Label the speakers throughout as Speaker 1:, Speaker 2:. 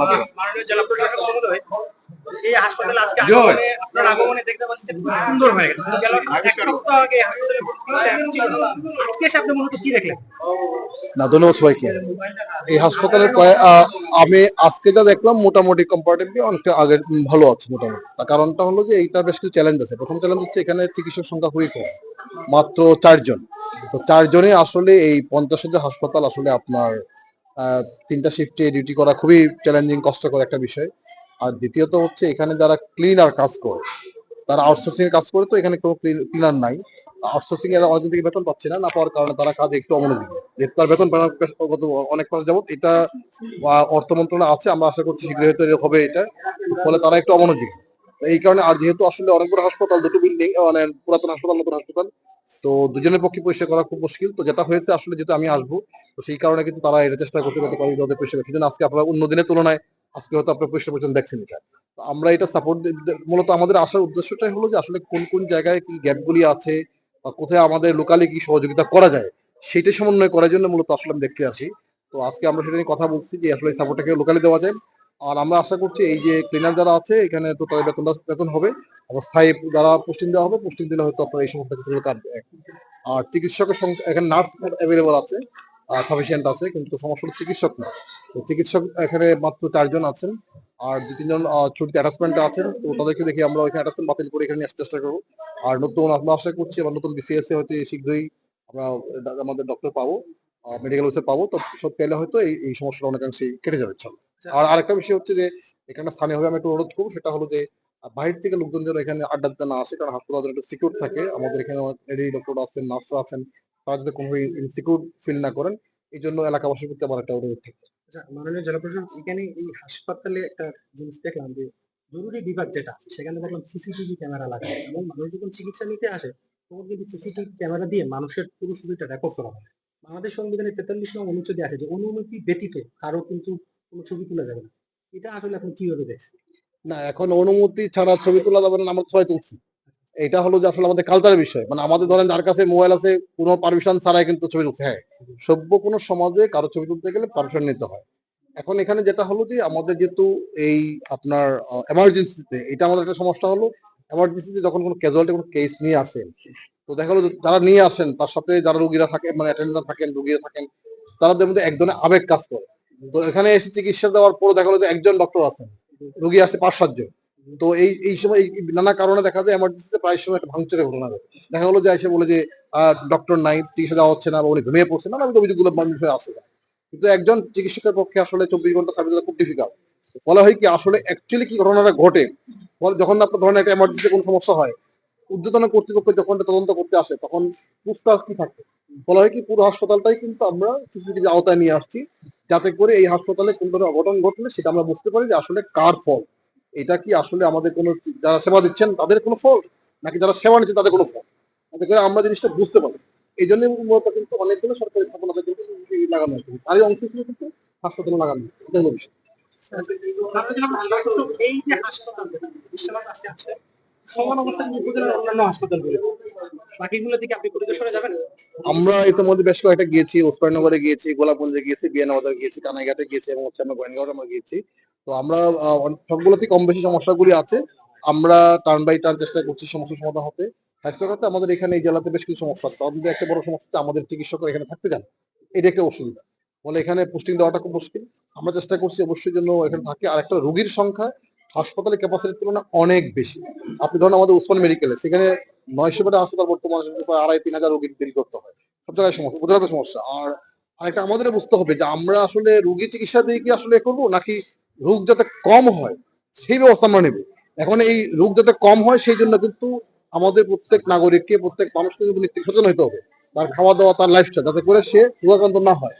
Speaker 1: আপনাদের
Speaker 2: মাননীয় জেলা প্রশাসক মহোদয় এই হাসপাতালে আজকে আপনার আগমনে দেখতে পাচ্ছি সুন্দর হয়ে গেছে। এক সপ্তাহ আগে এই হাসপাতালে ভর্তি হতে এমন ছিল না। আজকে এসে আপনি মূলত কি দেখলেন?
Speaker 3: না ধন্যবাদ সবাইকে। এই হাসপাতালের কয়ে- আমি আজকে যা দেখলাম মোটামুটি কম্পারেটিভলি অনেকটা আগে ভালো আছে মোটামুটি। তার কারণটা হলো যে এইটা বেশ কিছু চ্যালেঞ্জ আছে। প্রথম চ্যালেঞ্জ হচ্ছে এখানে চিকিৎসক সংখ্যা খুবই কম মাত্র চারজন। তো চারজনে আসলে এই পঞ্চাশ হাজার হাসপাতাল আসলে আপনার তিনটা শিফটে ডিউটি করা খুবই চ্যালেঞ্জিং কষ্টকর একটা বিষয়। আর দ্বিতীয়ত হচ্ছে এখানে যারা ক্লিনার কাজ করে, তারা আউটসোর্সিং এর কাজ করে তো এখানে কোনো ক্লিনার নাই। আউটসোর্সিং এর অনেকদিন থেকে বেতন পাচ্ছে না না পাওয়ার কারণে তারা কাজে একটু অমনোযোগী। যেহেতু তার বেতন গত অনেক মাস যাবত এটা অর্থ মন্ত্রণালয় আছে, আমরা আশা করছি শীঘ্রই হয়তো হবে এটা। ফলে তারা একটু অমনোযোগী। এই কারণে আর যেহেতু আসলে অনেক বড় হাসপাতাল, দুটো বিল্ডিং মানে পুরাতন হাসপাতাল, নতুন হাসপাতাল তো দুজনের পক্ষে পরিষ্কার করা খুব মুশকিল। তো যেটা হয়েছে, আসলে যেহেতু আমি আসব, তো সেই কারণে কিন্তু তারা এটা চেষ্টা করতে করতে পারি যাদের পরিষ্কার সেই জন্য আজকে আপনারা অন্য দিনের তুলনায় আজকে হয়তো আপনার পরিষ্কার পরিচ্ছন্ন দেখছেন এটা। তো আমরা এটা সাপোর্ট মূলত আমাদের আসার উদ্দেশ্যটাই হলো যে আসলে কোন কোন জায়গায় কি গ্যাপগুলি আছে বা কোথায় আমাদের লোকালি কি সহযোগিতা করা যায়, সেটা সমন্বয় করার জন্য মূলত আসলে আমি দেখতে আসি। তো আজকে আমরা সেটা নিয়ে কথা বলছি যে আসলে সাপোর্টটাকে লোকালি দেওয়া যায়। আর আমরা আশা করছি এই যে ক্লিনার যারা আছে, এখানে তো তাদের বেতন বেতন হবে। আবার স্থায়ী যারা পোস্টিং দেওয়া হবে পোস্টিং দিলে হয়তো আপনার এই সমস্ত কিছুগুলো কাটবে। আর চিকিৎসকের সংখ্যা এখানে নার্স অ্যাভেলেবল আছে সাফিসিয়েন্ট আছে, কিন্তু সমস্যা চিকিৎসক না। তো চিকিৎসক এখানে মাত্র চারজন আছেন, আর দু তিনজন ছুটিতে অ্যাটাচমেন্টে আছেন। তো তাদেরকে দেখি আমরা ওইখানে অ্যাটাচমেন্ট বাতিল করে এখানে নিয়ে চেষ্টা করব। আর নতুন আমরা আশা করছি, আবার নতুন বিসিএস এ হয়তো শীঘ্রই আমরা আমাদের ডক্টর পাবো মেডিকেল অফিসার পাবো। তো সব পেলে হয়তো এই সমস্যাটা অনেকাংশেই কেটে যাবে ইনশাল্লাহ। আর আরেকটা বিষয় হচ্ছে যে, এখানে স্থানীয়ভাবে আমি একটু অনুরোধ করব, সেটা হলো যে বাইরে থেকে লোকজন যেন এখানে আড্ডা দিতে না আসে, কারণ হাসপাতাল একটু সিকিউর থাকে। আমাদের এখানে লেডি ডক্টর আছেন নার্স আছেন, তারা যদি কোনো ইনসিকিউর ফিল না করেন, এই জন্য এলাকাবাসীর প্রতি আমার একটা অনুরোধ থাকে
Speaker 2: আচ্ছা মাননীয় জেলা প্রশাসক এখানে এই হাসপাতালে একটা জিনিস দেখলাম যে, জরুরি বিভাগ যেটা আছে, সেখানে দেখলাম সিসিটিভি ক্যামেরা লাগানো। এবং মানুষ যখন চিকিৎসা নিতে আসে, তখন কিন্তু সিসিটিভি ক্যামেরা দিয়ে মানুষের পুরো ছবিটা রেকর্ড করা হয়। বাংলাদেশ সংবিধানের তেতাল্লিশ নং অনুচ্ছেদে আছে যে, অনুমতি ব্যতীত কারও কিন্তু কোনো ছবি তোলা যাবে না। এটা আসলে আপনি কীভাবে দেখছেন?
Speaker 3: না, এখন অনুমতি ছাড়া ছবি তোলা যাবে না, আমরা সবাই তুলছি। এটা হলো যে আসলে আমাদের কালচারের বিষয়। মানে আমাদের ধরেন যার কাছে মোবাইল আছে, কোনো পারমিশন ছাড়াই কিন্তু ছবি তুলতে হয়, সভ্য কোনো সমাজে কারও ছবি তুলতে গেলে পারমিশন নিতে হয়। এখন এখানে যেটা হলো যে আমাদের যেহেতু এই আপনার এমার্জেন্সিতে এটা আমাদের একটা সমস্যা হলো এমার্জেন্সিতে যখন কোনো ক্যাজুয়ালিটি কোনো কেস নিয়ে আসেন তো দেখা গেলো যারা নিয়ে আসেন, তার সাথে যারা রুগীরা থাকে মানে অ্যাটেন্ডার থাকেন, রুগীরা থাকেন, তাদের মধ্যে এক আবেগ কাজ করে। তো এখানে এসে চিকিৎসা দেওয়ার পর দেখা গেলো যে একজন ডক্টর আছেন। রুগী আছে পাঁচ সাতজন তো এই এই সময় নানা কারণে দেখা যায় এমার্জেন্সিতে প্রায় সময় একটা ভাঙচুরের ঘটনা ঘটে। দেখা গেলো যে এসে বলে যে ডক্টর নাই, চিকিৎসা দেওয়া হচ্ছে না বা উনি ঘুমিয়ে পড়ছে না অভিযোগগুলো বিষয়ে আসে। কিন্তু একজন চিকিৎসকের পক্ষে আসলে চব্বিশ ঘণ্টা সার্ভিস খুব ডিফিকাল্ট ফলে হয় কি, আসলে অ্যাকচুয়ালি কি ঘটনাটা ঘটে? ফলে যখন আপনার ধরেন একটা এমার্জেন্সি কোনো সমস্যা হয় ঊর্ধ্বতন কর্তৃপক্ষ যখন তদন্ত করতে আসে, তখন পুস্তাস কি থাকে? ফলে হয় কি পুরো হাসপাতালটাই কিন্তু আমরা সিসিটিভি আওতায় নিয়ে আসছি যাতে করে এই হাসপাতালে কোন ধরনের অঘটন ঘটলে সেটা আমরা বুঝতে পারি যে আসলে কার ফল এটা কি আসলে আমাদের কোনো যারা সেবা দিচ্ছেন তাদের কোনো ফল নাকি যারা সেবা নিচ্ছেন তাদের কোনো ফল যাতে করে আমরা জিনিসটা বুঝতে পারি এই জন্য মূলত কিন্তু অনেকগুলো সরকারি স্থাপনাতে কিন্তু লাগানো হয়েছে তারই অংশ ছিল কিন্তু হাসপাতালে লাগানো। এটা হলো বিষয়
Speaker 2: এই যে হাসপাতাল বিশ্বনাথ আছে
Speaker 3: আমরা ইতিমধ্যে বেশ কয়েকটা গিয়েছি ওসমাননগরে গিয়েছি, গোলাপগঞ্জে গিয়েছি, বিয়ানাবাজার গিয়েছি, কানাইঘাটে গিয়েছি এবং হচ্ছে আমরা গোয়েনগাঁও আমরা গিয়েছি। তো আমরা সবগুলোতে কম বেশি সমস্যাগুলি আছে। আমরা টার্ন বাই টার্ন চেষ্টা করছি সমস্যা সমাধান হতে। স্বাস্থ্যখাতে আমাদের এখানে এই জেলাতে বেশ কিছু সমস্যা তার মধ্যে একটা বড় সমস্যা আমাদের চিকিৎসকরা এখানে থাকতে চান। এটা একটা অসুবিধা। ফলে এখানে পোস্টিং দেওয়াটা খুব মুশকিল। আমরা চেষ্টা করছি অবশ্যই জন্য এখানে থাকে। আর একটা রোগীর সংখ্যা হাসপাতালের ক্যাপাসিটির তুলনা অনেক বেশি। আপনি ধরুন আমাদের উসমান মেডিকেলে সেখানে নয়শো বেডের হাসপাতাল বর্তমানে প্রায় আড়াই তিন হাজার রোগীর দেরি করতে হয়। সব জায়গায় সমস্যা সমস্যা। আর আরেকটা আমাদের বুঝতে হবে যে আমরা আসলে রোগী চিকিৎসা দিয়ে কি আসলে করব, নাকি রোগ যাতে কম হয় সেই ব্যবস্থা আমরা নেব। এখন এই রোগ যাতে কম হয় সেই জন্য কিন্তু আমাদের প্রত্যেক নাগরিককে, প্রত্যেক মানুষকে কিন্তু নিত্য সচেতন হতে হবে। তার খাওয়া দাওয়া তার লাইফস্টাইল যাতে করে সে রোগাক্রান্ত না হয়।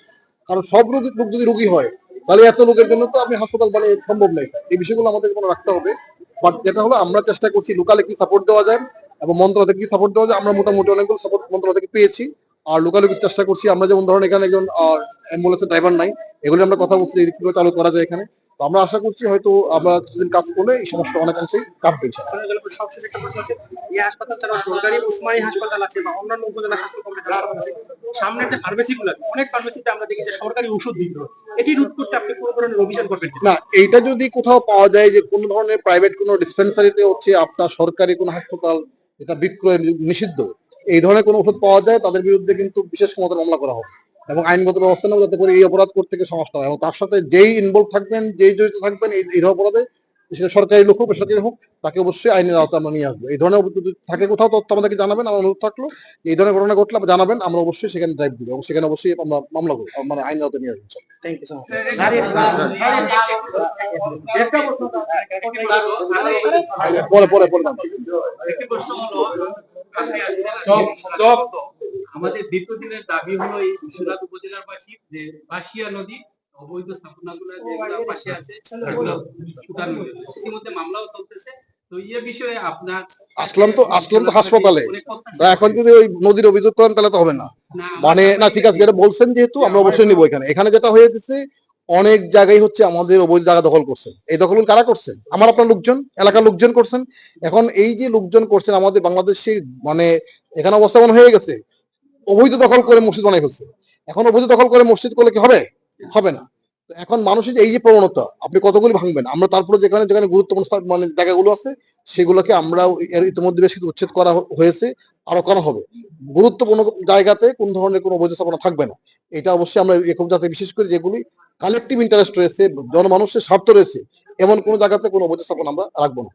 Speaker 3: কারণ সব রোগী লোক যদি রোগী হয় তাহলে এত লোকের জন্য তো আপনি হাসপাতাল বানিয়ে সম্ভব নয় এই বিষয়গুলো আমাদের কোনো রাখতে হবে। বাট যেটা হলো, আমরা চেষ্টা করছি, লোকালে কি সাপোর্ট দেওয়া যায় এবং মন্ত্রণালয় থেকে কি সাপোর্ট দেওয়া যায়, আমরা মোটামুটি অনেকগুলো সাপোর্ট মন্ত্রণালয় থেকে পেয়েছি। আর লুকালুকি চেষ্টা করছি। আমরা যেমন ধরেন এখানে একজন অ্যাম্বুলেন্সের ড্রাইভার নাই এগুলি আমরা কথা বলছি কীভাবে চালু করা যায় এখানে। তো আমরা আশা করছি হয়তো আমরা কিছুদিন কাজ করলে এই সমস্যা অনেকাংশেই কাটবে
Speaker 2: সামনের যে ফার্মেসি গুলো অনেক ফার্মেসিতে আমরা দেখি যে সরকারি ওষুধ বিক্রি এটি রোধ করতে আপনি কোন ধরনের অভিযান করবেন
Speaker 3: না এইটা যদি কোথাও পাওয়া যায় যে কোনো ধরনের প্রাইভেট কোনো ডিসপেন্সারিতে হচ্ছে আপনার সরকারি কোনো হাসপাতাল এটা বিক্রয় নিষিদ্ধ এই ধরনের কোনো ওষুধ পাওয়া যায় তাদের বিরুদ্ধে কিন্তু বিশেষ ক্ষমতা মামলা করা হবে এবং আইনগত ব্যবস্থা নেব যাতে করে এই অপরাধ করতে গিয়ে সমস্যা হয়। এবং তার সাথে যেই ইনভলভ থাকবেন যেই জড়িত থাকবেন এই এই অপরাধে সেটা সরকারি লোক হোক বেসরকারি হোক তাকে অবশ্যই আইনের আওতায় আমরা নিয়ে আসব। এই ধরনের যদি থাকে কোথাও তথ্য আমাদেরকে জানাবেন আমার অনুরোধ থাকল এই ধরনের ঘটনা ঘটলে জানাবেন আমরা অবশ্যই সেখানে ড্রাইভ দিব এবং সেখানে অবশ্যই আমরা মামলা করব মানে আইনের আওতায় নিয়ে আসব
Speaker 2: থ্যাংক ইউ সো মাচ
Speaker 3: পরে পরে পরে
Speaker 1: আমাদের দীর্ঘদিনের দাবি হলো এই বিশ্বনাথ উপজেলার বাসী যে বাসিয়া নদী অবৈধ স্থাপনাগুলো যেগুলো পাশে আছে সেগুলো। ইতিমধ্যে মামলাও চলতেছে। তো ইয়ে বিষয়ে আপনার
Speaker 3: আসলাম তো- আসলাম তো হাসপাতালে। এখন যদি ওই নদীর অভিযোগ করেন তাহলে তো হবে না।
Speaker 1: না,
Speaker 3: মানে না ঠিক আছে যেটা বলছেন যেহেতু আমরা অবশ্যই নিবো এখানে। এখানে যেটা হয়ে গেছে অনেক জায়গায় হচ্ছে আমাদের অবৈধ জায়গা দখল করছেন। এই দখল কারা করছেন? আমার আপনার লোকজন, এলাকার লোকজন করছেন। এখন এই যে লোকজন করছেন, আমাদের বাংলাদেশে মানে এখানে অবস্থাপন হয়ে গেছে। অবৈধ দখল করে মসজিদ বানাই ফেলছে। এখন অবৈধ দখল করে মসজিদ করলে কি হবে? হবে না। এখন মানুষের এই যে প্রবণতা, আপনি কতগুলি ভাঙবেন? আমরা তারপরে যেখানে যেখানে গুরুত্বপূর্ণ মানে জায়গাগুলো আছে, সেগুলোকে আমরা এর ইতিমধ্যে বেশ কিছু উচ্ছেদ করা হয়েছে, আরও করা হবে। গুরুত্বপূর্ণ জায়গাতে কোন ধরনের কোনো অবৈধ স্থাপনা থাকবে না। এটা অবশ্যই আমরা এরকম যাতে বিশেষ করে যেগুলি কালেকটিভ ইন্টারেস্ট রয়েছে, জনমানুষের স্বার্থ রয়েছে, এমন কোনো জায়গাতে কোনো অবৈধ স্থাপনা আমরা রাখব না।